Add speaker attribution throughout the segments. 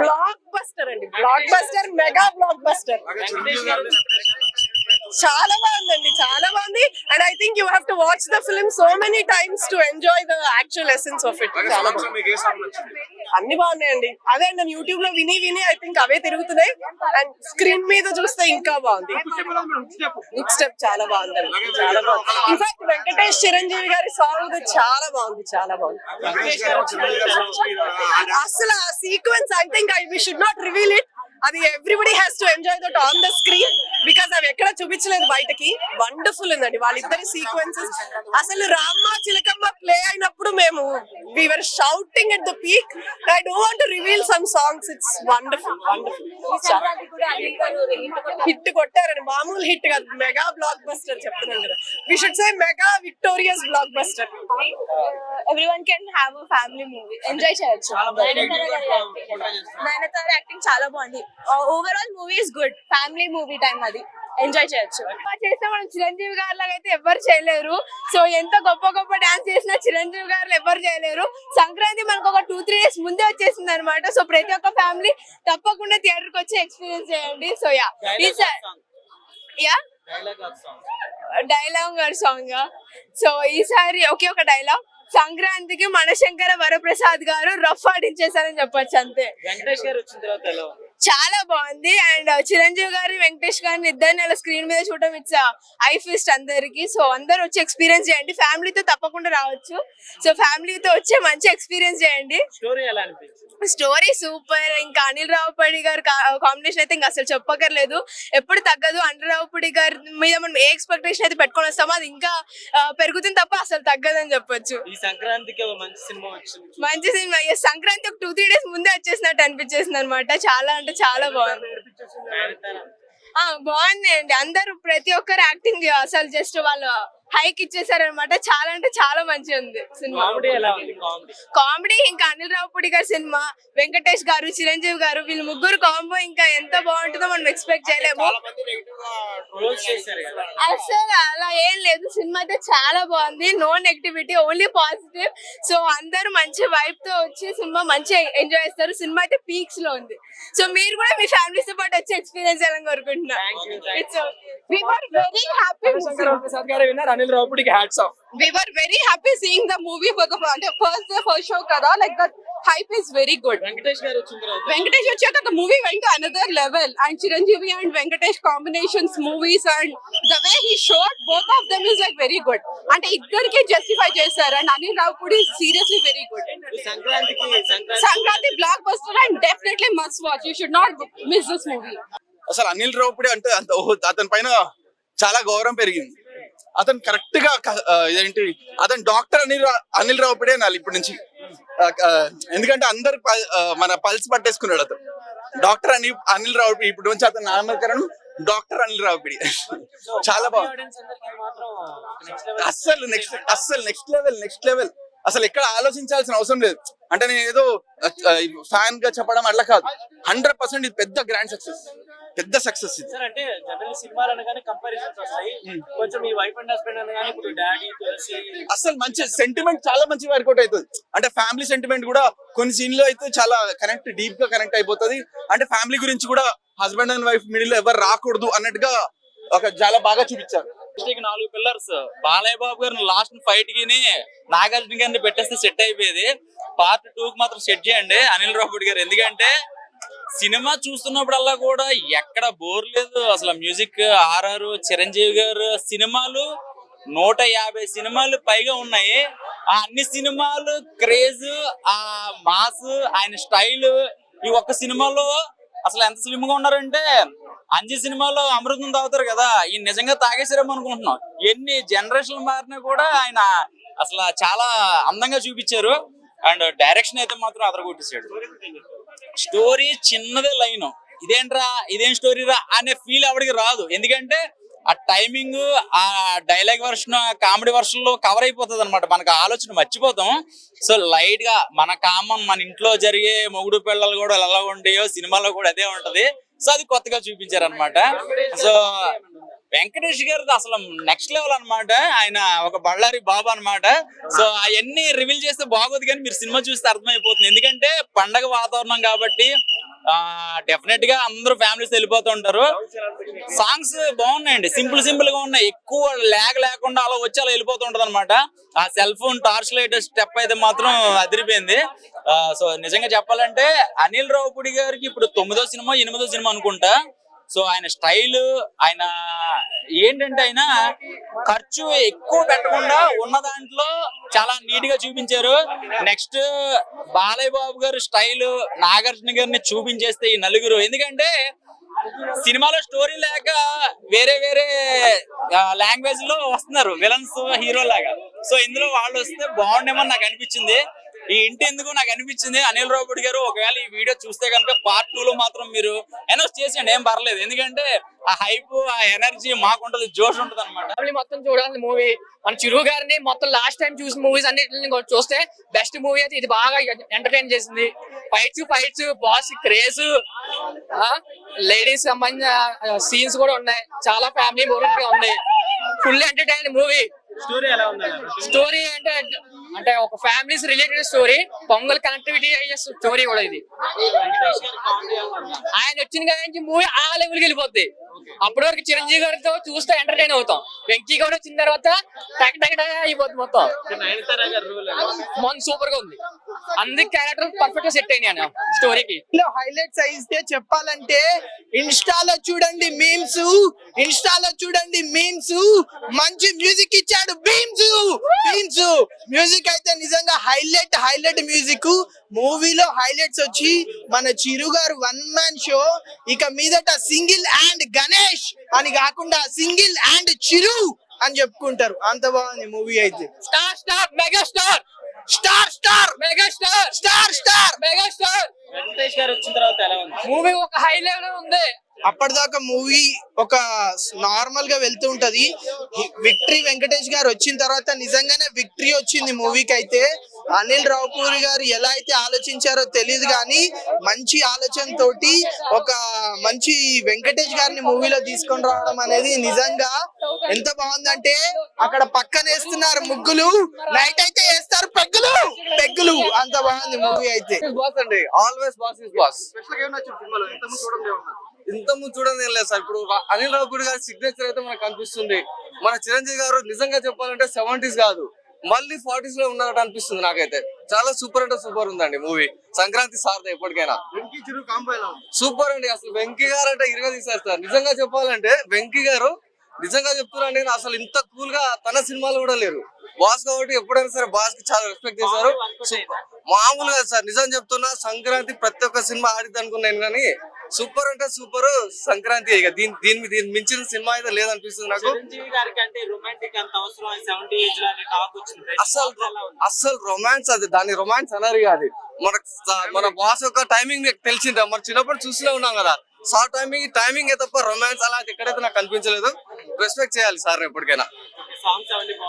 Speaker 1: Block buster అండి. Blockbuster mega blockbuster చాలా బాగుందండి చాలా బాగుంది. And I think you have to watch the film so many times to enjoy the actual essence of it చాలా బాగుంది. అన్ని బాగున్నాయండి. అదే అండి నేను యూట్యూబ్లో విని విని ఐ థింక్ అవే తిరుగుతున్నాయి. అండ్ స్క్రీన్ మీద చూస్తే ఇంకా బాగుంది. నెక్స్ట్ స్టెప్ చాలా బాగుందండి. చాలా బాగుంది. ఇన్ఫాక్ట్ వెంకటేష్ చిరంజీవి గారి సాంగ్ చాలా బాగుంది చాలా బాగుంది. అసలు ఆ sequence I think I we should not reveal it అది everybody has to enjoy that on the screen because అవి ఎక్కడ చూపించలేదు బయటకి. వండర్ఫుల్ ఉందండి. వాళ్ళిద్దరి సీక్వెన్సెస్ అసలు రామ్మ చిలకమ్మ ప్లే అయినప్పుడు మేము we're shouting at the peak I don't want reveal some songs it's wonderful wonderful hit కొట్టారని. మామూలు హిట్ కాదు. మెగా బ్లాక్ బస్టర్ చెప్తున్నాను కదా. We should say mega victorious blockbuster
Speaker 2: everyone can have a family movie enjoy చేయొచ్చు. Nayanthara acting చాలా బాగుంది. Overall movie is good family movie time అది. Enjoy చేయొచ్చు. చేస్తే మనం చిరంజీవి గారి లాగా అయితే ఎవరు చేయలేరు. సో ఎంత గొప్ప గొప్ప డాన్స్ చేసినా చిరంజీవి గారు ఎవరు చేయలేరు. సంక్రాంతి మనకు ఒక టూ త్రీ డేస్ ముందే వచ్చేసింది అనమాట సో ప్రతి ఒక్క ఫ్యామిలీ తప్పకుండా థియేటర్కి వచ్చి ఎక్స్పీరియన్స్ చేయండి. So yeah yeah dialogue song so ఈసారి ఒకే ఒక డైలాగ్ సంక్రాంతికి మనశంకర వరప్రసాద్ గారు రఫ్ ఆడించేశారని చెప్పొచ్చు అంతే.
Speaker 3: వెంకటేష్ గారు వచ్చిన తర్వాత
Speaker 2: చాలా బాగుంది. అండ్ చిరంజీవి గారి వెంకటేష్ గారిని ఇద్దరిని అలా స్క్రీన్ మీద చూడడం ఇట్స్ ఐ ఫిస్ట్ అందరికి. సో అందరు వచ్చి ఎక్స్పీరియన్స్ చేయండి. ఫ్యామిలీతో తప్పకుండా రావచ్చు. సో ఫ్యామిలీతో వచ్చి మంచి ఎక్స్పీరియన్స్ చేయండి.
Speaker 3: స్టోరీ ఎలా అనిపించింది?
Speaker 2: Story super. ఇంకా అనిల్ రావుపడి గారి కాంబినేషన్ అయితే ఇంకా అసలు చెప్పక్కర్లేదు. ఎప్పుడు తగ్గదు. అనిల్ రావుపడి గారి మీద మనం ఏ ఎక్స్పెక్టేషన్ అయితే పెట్టుకొని వస్తామో అది ఇంకా పెరుగుతుంది తప్ప అసలు తగ్గదని చెప్పొచ్చు.
Speaker 3: ఈ సంక్రాంతికి మంచి సినిమా
Speaker 2: మంచి సినిమా. సంక్రాంతి ఒక టూ త్రీ డేస్ ముందే వచ్చేసినట్టు అనిపించేసింది అనమాట చాలా అంటే చాలా బాగుంది. ఆ బాగుంది అండి. అందరూ ప్రతి ఒక్కరు యాక్టింగ్ అసలు జస్ట్ వాళ్ళు హైక్ ఇచ్చేసారనమాట చాలా అంటే చాలా మంచిగా ఉంది సినిమా.
Speaker 3: కామెడీ
Speaker 2: ఇంకా అనిల్ రావుపూడి గారి సినిమా వెంకటేష్ గారు చిరంజీవి గారు వీళ్ళు ముగ్గురు కాంబో ఇంకా ఎంత బాగుంటుందో మనం ఎక్స్పెక్ట్ చేయలేము. అసలు అలా ఏం లేదు. సినిమా అయితే చాలా బాగుంది. No negativity only positive. So అందరూ మంచి వైబ్తో వచ్చి సినిమా మంచిగా ఎంజాయ్ చేస్తారు. సినిమా అయితే పీక్స్లో ఉంది. సో మీరు కూడా మీ ఫ్యామిలీస్తో పాటు వచ్చి ఎక్స్పీరియన్స్ చేయాలని కోరుకుంటున్నా.
Speaker 3: Thank you, thank
Speaker 2: it's we were very happy.
Speaker 4: Prasad garu విన్నారు. Anil రావుడికి hats off
Speaker 5: we were very happy seeing the movie for the అంటే first day first show kada like the hype is very good
Speaker 3: Venkatesh garu వచ్చిన తర్వాత
Speaker 5: venkatesh వచ్చాక the movie went to another level and chiranjeevi and venkatesh combinations movies and the way he showed both of them is like very good అంటే ఇద్దరికి justify చేశారు and anil Ravipudi is seriously very good
Speaker 3: ఈ సంక్రాంతికి Sankranti
Speaker 5: Sankranti blockbuster and definitely must watch you should not miss this movie
Speaker 6: అసలు అనిల్ రావుపూడి అంటే అతని పైన చాలా గౌరవం పెరిగింది అతను కరెక్ట్గా ఏంటి అతను డాక్టర్ అనిల్ రా- అనిల్ రావుపూడి అనాలి ఇప్పటి నుంచి. ఎందుకంటే అందరు మన పల్స్ పట్టేసుకున్నాడు అతను. డాక్టర్ అని అనిల్ రావు ఇప్పుడు నుంచి అతను నామకరణం డాక్టర్ అనిల్ రావుపూడి. చాలా బాగుంది అస్సలు నెక్స్ట్ అస్సలు నెక్స్ట్ లెవెల్ నెక్స్ట్ లెవెల్ అసలు ఎక్కడ ఆలోచించాల్సిన అవసరం లేదు. అంటే నేను ఏదో ఫ్యాన్గా చెప్పడం అట్లా కాదు. హండ్రెడ్ పర్సెంట్ ఇది పెద్ద గ్రాండ్ సక్సెస్ పెద్ద సక్సెస్ ఇది.
Speaker 3: సార్ అంటే జనరల్ సినిమాలు అనగానే కంపారిజన్స్ వస్తాయి. కొంచెం ఈ వైఫ్ అండ్ హస్బెండ్ అనగానే ఇప్పుడు డాడీ తులసి
Speaker 6: అసలు మంచి సెంటిమెంట్ చాలా మంచి వర్కౌట్ అవుతుంది. అంటే ఫ్యామిలీ సెంటిమెంట్ కూడా కొన్ని సీన్లో అయితే చాలా కనెక్ట్ డీప్గా కనెక్ట్ అయిపోతుంది. అంటే ఫ్యామిలీ గురించి కూడా హస్బెండ్ అండ్ వైఫ్ మిడిల్ ఎవరు రాకూడదు అన్నట్టుగా ఒక చాలా బాగా చూపించారు.
Speaker 7: నాలుగు పిల్లర్స్ బాలయ్య బాబు గారిని లాస్ట్ ఫైట్కి నాగార్జున గారిని పెట్టేస్తే సెట్ అయిపోయేది. పార్ట్ టూ కి మాత్రం సెట్ చేయండి. అనిల్ రావుపూడి గారు. ఎందుకంటే సినిమా చూస్తున్నప్పుడల్లా కూడా ఎక్కడ బోర్ లేదు. అసలు మ్యూజిక్ ఆర్ఆర్ చిరంజీవి గారు సినిమాలు నూట యాభై సినిమాలు పైగా ఉన్నాయి. ఆ అన్ని సినిమాలు క్రేజ్ ఆ మాస్ ఆయన స్టైల్ ఈ ఒక్క సినిమాలో అసలు ఎంత స్లిమ్గా ఉన్నారంటే అంజి సినిమాలో అమృతం తాగుతారు కదా ఈ నిజంగా తాగేసారేమో అనుకుంటున్నాం. ఎన్ని జనరేషన్లు మారినా కూడా ఆయన అసలు చాలా అందంగా చూపించారు. అండ్ డైరెక్షన్ అయితే మాత్రం అదరగొట్టేసాడు స్టోరీ చిన్నదే లైన్. ఇదేంట్రా ఇదేం స్టోరీ రా అనే ఫీల్ ఎవరికి రాదు. ఎందుకంటే ఆ టైమింగ్ ఆ డైలాగ్ వర్షన్ కామెడీ వర్షన్లో కవర్ అయిపోతుంది అనమాట మనకు ఆలోచన మర్చిపోతాం. సో లైట్గా మన కామన్ మన ఇంట్లో జరిగే మొగుడు పిల్లలు కూడా ఎలా ఉండేయో సినిమాలో కూడా అదే ఉంటది. సో అది కొత్తగా చూపించారనమాట సో వెంకటేష్ గారిది అసలు నెక్స్ట్ లెవెల్ అన్నమాట. ఆయన ఒక బళ్ళారి బాబు అన్నమాట. సో అవన్నీ రివీల్ చేస్తే బాగోదు కానీ మీరు సినిమా చూస్తే అర్థమైపోతుంది. ఎందుకంటే పండగ వాతావరణం కాబట్టి డెఫినెట్గా అందరూ ఫ్యామిలీస్ వెళ్ళిపోతుంటారు సాంగ్స్ బాగున్నాయండి. సింపుల్ సింపుల్గా ఉన్నాయి. ఎక్కువ ల్యాగ్ లేకుండా అలా వచ్చి అలా వెళ్ళిపోతుంటది అనమాట ఆ cell phone torch light step అయితే మాత్రం అదిరిపోయింది. సో నిజంగా చెప్పాలంటే అనిల్ రావుపుడి గారికి ఇప్పుడు తొమ్మిదో సినిమా ఎనిమిదో సినిమా అనుకుంటా. సో ఆయన స్టైల్ ఆయన ఏంటంటే ఆయన ఖర్చు ఎక్కువ పెట్టకుండా ఉన్న దాంట్లో చాలా నీట్గా చూపించారు. నెక్స్ట్ బాలయ్య బాబు గారు స్టైల్ నాగార్జున గారిని చూపించేస్తే ఈ నలుగురు. ఎందుకంటే సినిమాలో స్టోరీ లేక వేరే వేరే లాంగ్వేజ్లో వస్తున్నారు. విలన్స్ హీరో లాగా సో ఇందులో వాళ్ళు వస్తే బాగుండేమని నాకు అనిపించింది. ఈ ఇంటి ఎందుకు నాకు అనిపించింది? అనిల్ రావుపూడి గారు ఒకవేళ ఈ వీడియో చూస్తే కనుక పార్ట్ టూ లో మాత్రం మీరు అనౌన్స్ చేసేయండి ఏం పర్లేదు. ఎందుకంటే ఆ హైప్ ఆ ఎనర్జీ మాకుంటది జోష్ ఉంటది అనమాట
Speaker 4: మొత్తం చూడాలి మూవీ మన చిరు గారిని మొత్తం లాస్ట్ టైం చూసిన మూవీస్ అన్నిటిని చూస్తే బెస్ట్ మూవీ అయితే ఇది బాగా ఎంటర్టైన్ చేసింది. Fights fights boss craze ladies సంబంధించిన సీన్స్ కూడా ఉన్నాయి. చాలా ఫ్యామిలీ మూవీ ఉన్నాయి ఫుల్ ఎంటర్టైన్ మూవీ
Speaker 3: స్టోరీ ఎలా ఉంది
Speaker 4: స్టోరీ అంటే అంటే ఒక families related story Pongal connectivity అయ్యే స్టోరీ కూడా ఇది. ఆయన వచ్చిన కాడి నుంచి మూవీ ఆ లెవెల్కి వెళ్ళిపోద్ది. అప్పటి వరకు చిరంజీవి గారితో చూస్తే ఎంటర్టైన్ అవుతాం. వెంకీ గౌడ వచ్చిన తర్వాత టక్ టక్ టక్ అయిపోద్ది మొత్తం. మొన్న సూపర్గా ఉంది. అందుకే క్యారెక్టర్ పర్ఫెక్ట్గా సెట్ అయినాయి అన్న స్టోరీకి
Speaker 8: హైలైట్స్ అయితే చెప్పాలంటే ఇన్స్టాలో చూడండి మీమ్స్ ఇన్స్టాలో చూడండి మీమ్స్ మంచి మ్యూజిక్ ఇచ్చాడు బీమ్స్ బీమ్స్ మ్యూజిక్ అయితే నిజంగా హైలైట్ హైలైట్ మ్యూజిక్ మూవీలో హైలైట్స్ వచ్చి మన చిరు గారు వన్ మ్యాన్ షో ఇక మీదట సింగిల్ అండ్ గణేష్. అని కాకుండా సింగిల్ అండ్ చిరు అని చెప్పుకుంటారు. అంత బాగుంది మూవీ అయితే.
Speaker 4: Star star mega star
Speaker 8: star. Star
Speaker 4: mega star
Speaker 8: star. Star
Speaker 4: mega star
Speaker 3: Venkatesh garu వచ్చిన తర్వాత ఎలా ఉంది?
Speaker 4: మూవీ ఒక హై లెవెల్ ఉంది.
Speaker 8: అప్పటిదాకా మూవీ ఒక నార్మల్గా వెళ్తూ ఉంటది. విక్టరీ వెంకటేష్ గారు వచ్చిన తర్వాత నిజంగానే విక్టరీ వచ్చింది మూవీకి అయితే. అనిల్ రావుపూరి గారు ఎలా అయితే ఆలోచించారో తెలియదు కానీ మంచి ఆలోచన తోటి ఒక మంచి వెంకటేష్ గారిని మూవీలో తీసుకొని రావడం అనేది నిజంగా ఎంత బాగుందంటే అక్కడ పక్కన వేస్తున్నారు ముగ్గులు నైట్ అయితే వేస్తారు పెగ్గులు పెగ్గులు. అంత బాగుంది మూవీ అయితే.
Speaker 9: బాస్ అండి. ఆల్వేస్ బాస్ ఇస్ బాస్ ఇంత ముందు చూడండి ఏం లేదు సార్. ఇప్పుడు అనిల్ రావుపూడి గారి సిగ్నేచర్ అయితే మనకు కనిపిస్తుంది. మన చిరంజీవి గారు నిజంగా చెప్పాలంటే సెవెంటీస్ కాదు. మళ్ళీ ఫార్టీస్లో ఉన్నారట అనిపిస్తుంది నాకైతే. చాలా సూపర్ అంటే సూపర్ ఉందండి మూవీ సంక్రాంతి సారదా ఎప్పటికైనా. సూపర్ అండి. అసలు వెంకీ గారు అంటే ఇరగా సార్ నిజంగా చెప్పాలంటే వెంకీ గారు నిజంగా చెప్తున్నారండి నేను అసలు ఇంత కూల్గా తన సినిమాలు కూడా లేరు. బాస్ కాబట్టి ఎప్పుడైనా సరే బాస్కి చాలా రెస్పెక్ట్ చేశారు. మామూలుగా సార్ నిజం చెప్తున్నా సంక్రాంతి ప్రతి ఒక్క సినిమా ఆడిద్ది అనుకున్నాను కానీ సూపర్ అంటే సూపర్ సంక్రాంతి ఇక దీని దీని దీని మించిన సినిమా అయితే లేదనిపిస్తుంది నాకు. అసలు అసలు రొమాన్స్ అది దాని రొమాన్స్ అనరు అది. మన మన బాస్ యొక్క టైమింగ్ తెలిసిందే మరి చిన్నప్పుడు చూస్తూనే ఉన్నాం కదా. సార్ టైమింగ్ టైమింగ్ తప్ప రొమాన్స్ అలా ఎక్కడైతే నాకు కనిపించలేదు. రెస్పెక్ట్ చేయాలి సార్ ఎప్పటికైనా.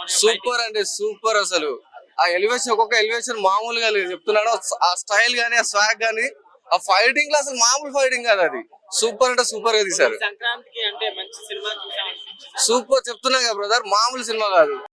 Speaker 9: సూపర్ అండి సూపర్ అసలు. ఆ ఎలివేషన్ ఒక్కొక్క ఎలివేషన్ మామూలుగా లేదు. చెప్తున్నాడు ఆ స్టైల్ గానీ ఆ స్వాగ్ గానీ ఆ ఫైటింగ్లో అసలు మామూలు ఫైటింగ్ కాదు అది. సూపర్ అంటే సూపర్గా తీశారు. సూపర్ చెప్తున్నా కదా బ్రదర్ మామూలు సినిమా కాదు.